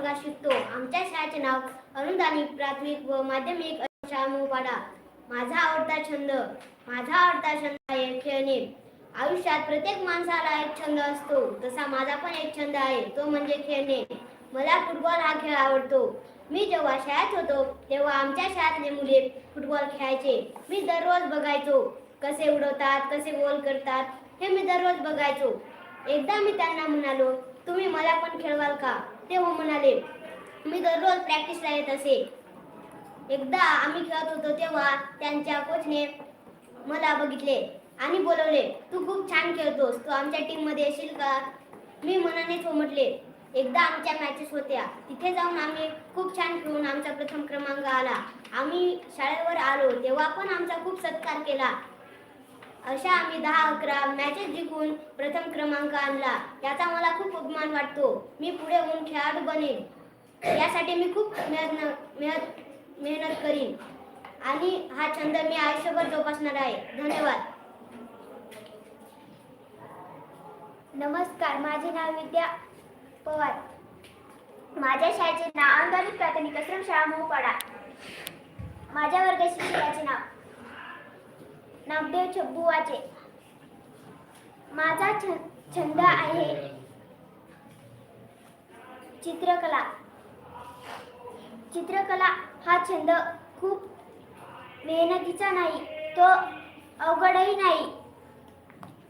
वर्गात शिकतो. आमच्या शाळेचे नाव अनुदानित प्राथमिक व माध्यमिक शाळा मोपाडा माझा आवडता छंद माझा आवडता छंद आहे खेळणे. आयुष्यात प्रत्येक माणसाला एक छंद असतो. तसा माझा पण एक छंद आहे तो म्हणजे खेळणे. मला फुटबॉल हा खेळ आवडतो. मी जेव्हा शाळेत होतो तेव्हा आमच्या शाळेतले मुले फुटबॉल खेळायचे. मी दररोज बघायचो कसे उडवतात कसे गोल करतात हे मी दररोज बघायचो. एकदा मी त्यांना म्हणालो तुम्ही मला पण खेळवाल का? तेव्हा म्हणाले मी दररोज प्रॅक्टिसला येत असे. एकदा आम्ही खेळत होतो तेव्हा त्यांच्या कोचने मला बघितले आणि बोलवले तू खूप छान खेळतोस तू आमच्या टीममध्ये येशील का? मी मनानेच हो म्हटले एकदा आमच्या मॅचेस होत्या. तिथे जाऊन आम्ही खूप छान खेळून आमचा प्रथम क्रमांक आला. आम्ही शाळेवर आलो तेव्हा पण आमचा खूप सत्कार केला. अशा आम्ही दहा अकरा मॅचेस जिंकून प्रथम क्रमांक आणला. याचा मला खूप अभिमान वाटतो. मी पुढे होऊन खेळाडू बनेन. यासाठी मी खूप मेहनत मेहनत मेहनत करीन. आणि हा छंद मी आयुष्यभर जोपासणार आहे. धन्यवाद. नमस्कार माझे नाव विद्या पवार. माझ्या शाळेचे नाव अनुदानित प्राथमिक आश्रम शाळा मोहपाडा. माझ्या वर्ग शिक्षकाचे नाव नामदेव छब्बुवाचे. माझा छ छंद आहे चित्रकला. चित्रकला हा छंद खूप मेहनतीचा नाही तो अवघडही नाही.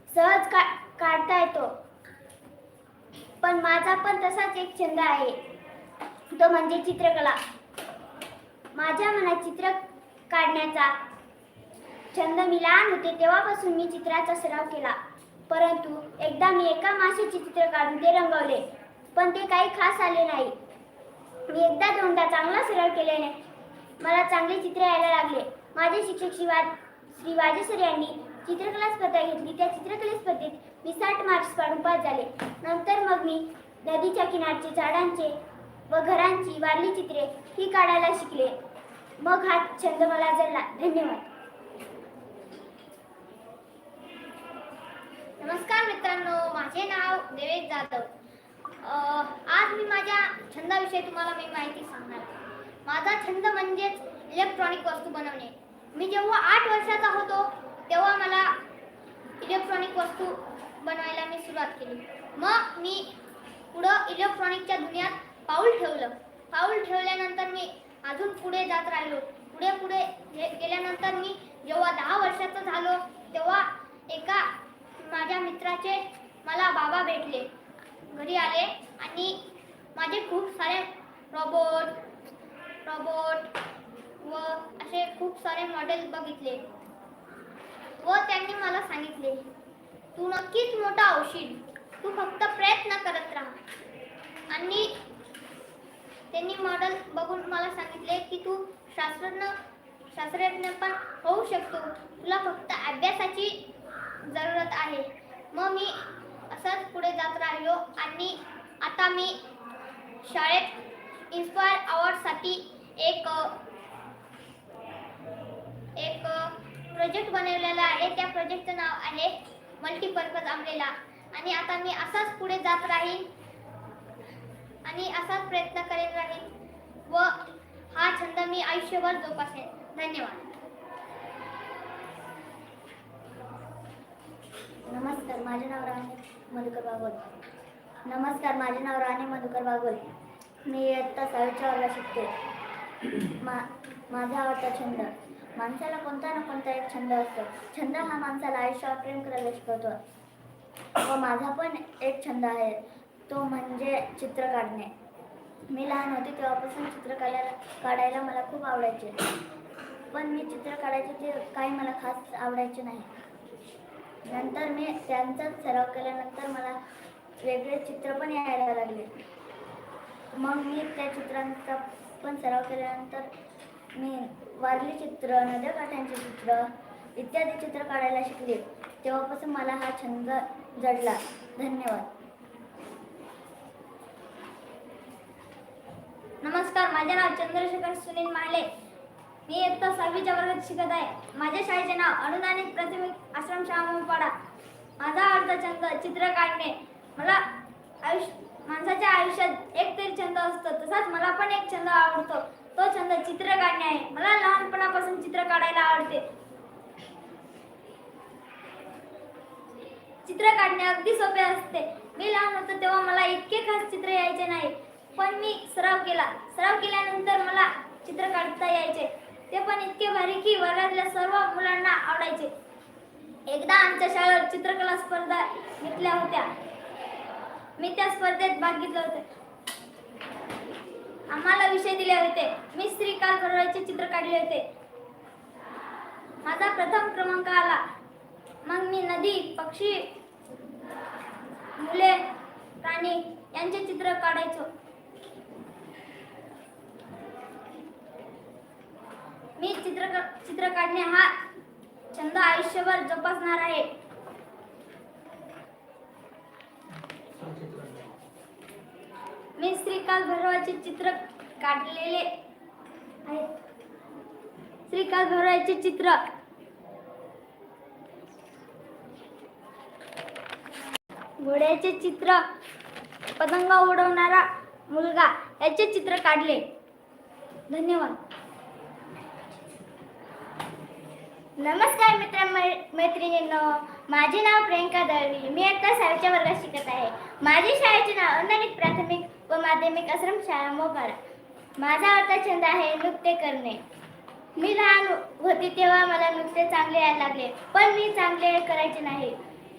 सहज का काढता येतो. पण माझा पण तसाच एक छंद आहे. तो म्हणजे चित्रकला. माझ्या मनात चित्र काढण्याचा छंद मी लहान होते तेव्हापासून मी चित्राचा सराव केला. परंतु एकदा मी एका माशाचे चित्र काढून ते रंगवले पण ते काही खास आले नाही. मी एकदा दोनदा चांगला सराव केल्याने मला चांगले चित्र यायला लागले. माझे शिक्षक शिवा श्री वाजेसर यांनी चित्रकला स्पर्धा घेतली. त्या चित्रकला स्पर्धेत मी साठ मार्क्स काढून पास झाले. नंतर मग मी नदीच्या किनारचे झाडांचे व घरांची वारली चित्रे ही काढायला शिकले. मग हा छंद मला जडला. धन्यवाद. नमस्कार मित्रांनो माझे नाव देवेश जाधव. आज मी माझ्या छंदाविषयी तुम्हाला मी माहिती सांगणार आहे. माझा छंद म्हणजेच इलेक्ट्रॉनिक वस्तू बनवणे. मी जेव्हा आठ वर्षाचा होतो तेव्हा मला इलेक्ट्रॉनिक वस्तू बनवायला मी सुरुवात केली. मग मी पुढं इलेक्ट्रॉनिकच्या दुनियात पाऊल ठेवलं. पाऊल ठेवल्यानंतर मी अजून पुढे जात राहिलो. पुढे पुढे गेल्यानंतर मी जेव्हा दहा वर्षाचा झालो तेव्हा एका माझ्या मित्राचे मला बाबा भेटले. घरी आले आणि माझे खूप सारे रोबोट रोबोट व असे खूप सारे मॉडेल बघितले व त्यांनी मला सांगितले तू नक्कीच मोठा होशील. तू फक्त प्रयत्न करत राहा. आणि त्यांनी मॉडेल बघून मला सांगितले की तू शास्त्रज्ञ शास्त्रज्ञ पण होऊ शकतो. तुला फक्त अभ्यासाची जरूरत आहे. मग मी असंच पुढे जात राहिलो आणि आता मी शाळेत इन्स्पायर अवॉर्डसाठी एक एक प्रोजेक्ट बनवलेला आहे. त्या प्रोजेक्टचं नाव आहे मल्टीपर्पज अम्ब्रेला आणि आता मी असाच पुढे जात राहीन आणि असाच प्रयत्न करीत राहीन व हा छंद मी आयुष्यभर जोपासेन. धन्यवाद. नमस्कार माझे नाव राणे मधुकर बागोल नमस्कार माझे नाव राणे मधुकर बागोल मी इयत्ता सहावीच्या वर्गात शिकते मा माझा आवडता छंद. माणसाला कोणता ना कोणता एक छंद असतो. छंद हा माणसाला आयुष्यावर प्रेम करायला शिकवतो. व माझा पण एक छंद आहे. तो म्हणजे चित्र काढणे. मी लहान होते तेव्हापासून चित्र काढायला काढायला मला खूप आवडायचे. पण मी चित्र काढायचे ते काही मला खास आवडायचे नाही. नंतर मी त्यांचाच सराव केल्यानंतर मला वेगळे चित्र पण यायला लागले. मग मी त्या चित्रांचा पण सराव केल्यानंतर मी वारली चित्र नद्याकाठ्यांचे चित्र इत्यादी चित्र काढायला शिकले. तेव्हापासून मला हा छंद जडला. धन्यवाद. नमस्कार. माझे नाव चंद्रशेखर सुनील माले. मी इयत्ता सहावीच्या वर्गात शिकत आहे. माझ्या शाळेचे नाव अनुदानित प्राथमिक आश्रम शाळा माझा आवडता छंद चित्र काढणे. मला आयुष्य माणसाच्या आयुष्यात एक तरी छंद असतो तसाच मला पण एक छंद आवडतो. तो छंद चित्र काढणे आहे. मला लहानपणापासून चित्र काढायला आवडते. चित्र काढणे अगदी सोपे असते. मी लहान होतो तेव्हा मला इतके खास चित्र यायचे नाही. पण मी सराव केला. सराव केल्यानंतर मला चित्र काढता यायचे. ते पण इतके भारी की वर्गातल्या सर्व मुलांना आवडायचे. एकदा आमच्या शाळेवर चित्रकला स्पर्धा घेतल्या होत्या. मी त्या स्पर्धेत भाग घेतले होते. आम्हाला विषय दिले होते. मी श्रीकाल बरोबरचे चित्र काढले होते. माझा प्रथम क्रमांक आला. मग मी नदी पक्षी मुले प्राणी यांचे चित्र काढायचो. मी चित्र चित्र काढणे हा छंद आयुष्यभर जोपासणार आहे. मी श्रीकाल भैरवाचे चित्र काढलेले आहे श्रीकाल भैरवाचे चित्र. घोड्याचे चित्र पतंग उडवणारा मुलगा याचे चित्र काढले. धन्यवाद. नमस्कार मित्र मैत्रिणींनो. माझे नाव प्रियंका दळवी. मी आता सहावीच्या वर्गात शिकत आहे. माझे शाळेचे नाव अंधनिक प्राथमिक व माध्यमिक आश्रम शाळा मोपाडा माझा आवडता छंद आहे नृत्य करणे. मी लहान होती तेव्हा मला नृत्य चांगले यायला लागले पण मी चांगले करायचे नाही.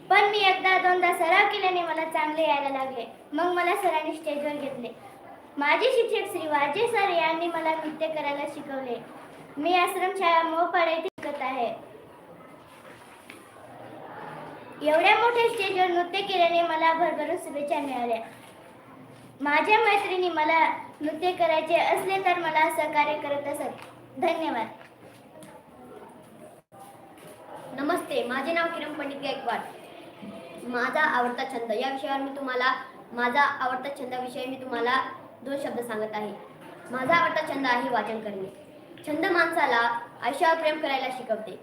पण मी एकदा दोनदा सराव केल्याने मला चांगले यायला लागले. मग मला सरांनी स्टेजवर घेतले. माझे शिक्षक श्री वाजे सर यांनी मला नृत्य करायला शिकवले. मी आश्रम शाळा मोपाडा येथे शिकत आहे. एवढ्या मोठ्या स्टेजवर नृत्य केल्याने मला भरभरून शुभेच्छा मिळाल्या. माझ्या मैत्रिणी मला नृत्य करायचे असले तर मला सहकार्य करत असत. धन्यवाद. नमस्ते माझे नाव किरण पंडित गायकवाड. माझा आवडता छंद या विषयावर मी तुम्हाला माझा आवडता छंदाविषयी मी तुम्हाला दोन शब्द सांगत आहे. माझा आवडता छंद आहे वाचन करणे. छंद माणसाला आयुष्यावर प्रेम करायला शिकवते.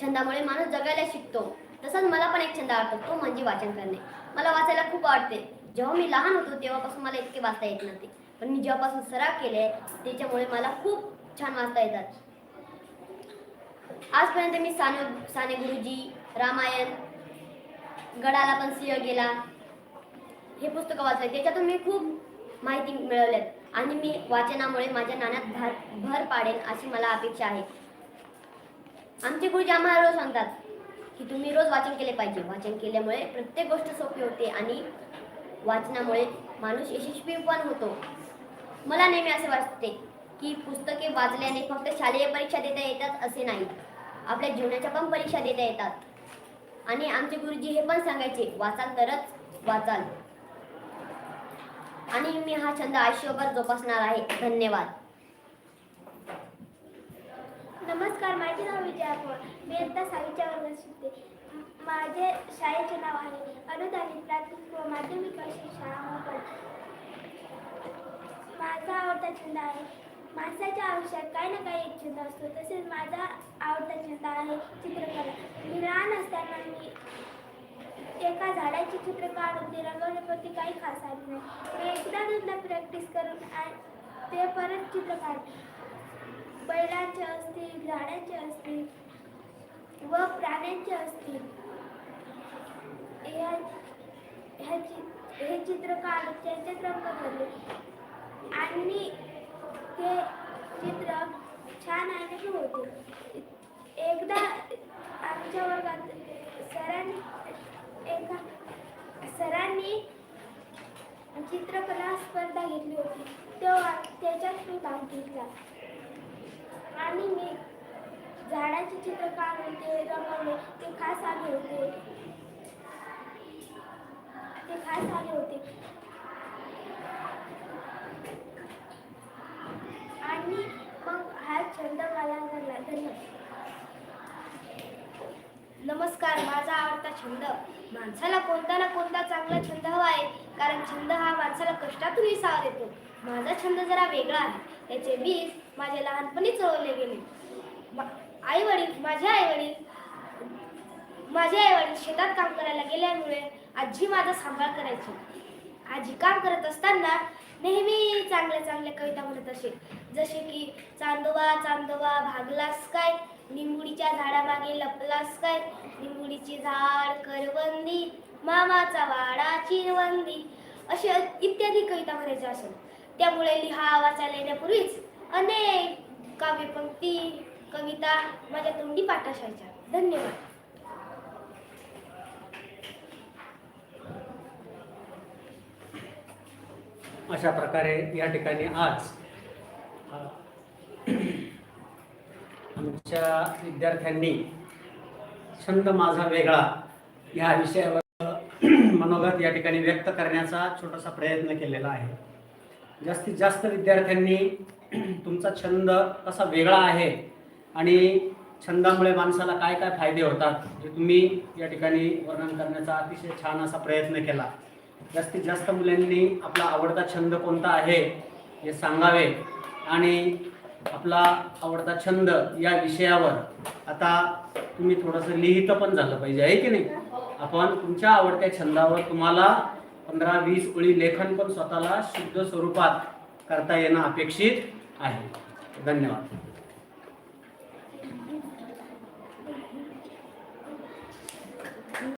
छंदामुळे माणूस जगायला शिकतो. तसंच मला पण एक छंद आवडतो तो म्हणजे वाचन करणे. मला वाचायला खूप आवडते. जेव्हा मी लहान होतो तेव्हापासून मला इतके वाचता येत नव्हते. पण मी जेव्हापासून सराव केले त्याच्यामुळे मला खूप छान वाचता येतात. आजपर्यंत मी साने साने गुरुजी रामायण गडाला पण सिंह गेला. हे पुस्तकं वाचले. त्याच्यातून मी खूप माहिती मिळवल्यात आणि मी वाचनामुळे माझ्या नाण्यात भर भर पाडेन अशी मला अपेक्षा आहे. आमचे गुरुजी आम्हाला रोज सांगतात की तुम्ही रोज वाचन केले पाहिजे. वाचन केल्यामुळे प्रत्येक गोष्ट सोपी होते आणि वाचनामुळे माणूस यशस्वी पण होतो. मला नेहमी असे वाटते की पुस्तके वाचल्याने फक्त शालेय परीक्षा देता येतात असे नाही. आपल्या जीवनाच्या पण परीक्षा देता येतात. आणि आमचे गुरुजी हे पण सांगायचे वाचाल तरच वाचाल. आणि मी हा छंद आयुष्यभर जोपासणार आहे. धन्यवाद. नमस्कार माझे नाव विजया पवार मी आता सहावीच्या वर्गात शिकते. माझे शाळेचे नाव आहे अनुदानित प्राथमिक व माध्यमिक आश्रम शाळा मोकळ माझा आवडता छंद आहे माणसाच्या आयुष्यात काही ना काही एक छंद असतो. तसेच माझा आवडता छंद आहे चित्रकला. मी लहान असताना मी एका झाडाचे चित्र काढून ते रंगवण्याप्रती काही खास आली नाही. मी एकदा दोनदा प्रॅक्टिस करून ते परत चित्र काढ बैलांचे असतील झाडांचे असतील व प्राण्यांचे असतील. ह्या ह्या चि- हे चित्र काढून त्यांच्यात रंग भरले. आणि ते चित्र छान आणि होते. एकदा आमच्या वर्गात सरांनी एका सरांनी चित्रकला स्पर्धा घेतली होती. तेव्हा त्याच्यात मी भाग घेतला. आणि मी झाडाचे चित्र काढून ते रंगवले ते खास आले होते. ते खास आले होते. आणि मग हा छंद मला झाला. धन्यवाद. नमस्कार माझा आवडता छंद माणसाला कोणता ना कोणता चांगला छंद हवा आहे कारण छंद हा माणसाला कष्टातून विसावा देतो. माझा छंद जरा वेगळा आहे. त्याचे बीज माझ्या लहानपणी चळवले गेले. आई वडील माझे आई वडील माझे आई वडील शेतात काम करायला गेल्यामुळे आजी माझा सांभाळ करायची. आजी काम करत असताना नेहमी चांगल्या चांगल्या कविता म्हणत असे. जसे की चांदोबा चांदोबा भागलास काय? निंबुडीच्या झाडामागे लपलास काय? निंबुडीची झाड करवंदी मामाचा वाडा चिरवंदी असे इत्यादी कविता म्हणायच्या असेल त्यामुळे लिहा वाचायला येण्यापूर्वीच अनेक काव्यपंक्ती कविता माझ्या तोंडी पाठाशायच्या धन्यवाद. अशा प्रकारे या ठिकाणी आज च्या विद्यार्थ्यांनी छंद माझा वेगळा या विषयावर मनोगत या ठिकाणी व्यक्त करण्याचा छोटासा प्रयत्न केलेला आहे. जास्तीत जास्त विद्यार्थ्यांनी तुमचा छंद कसा वेगळा आहे आणि छंदामुळे माणसाला काय काय फायदे होतात हे तुम्ही या ठिकाणी वर्णन करण्याचा अतिशय छान असा प्रयत्न केला. जास्तीत जास्त मुलांनी आपला आवडता छंद कोणता आहे हे सांगावे आणि आपला आवडता छंद या विषयावर आता तुम्ही थोडंसं लिहितं पण झालं पाहिजे आहे की नाही? आपण तुमच्या आवडत्या छंदावर तुम्हाला पंधरा वीस ओळी लेखन पण स्वतःला शुद्ध स्वरूपात करता येणं अपेक्षित आहे. धन्यवाद.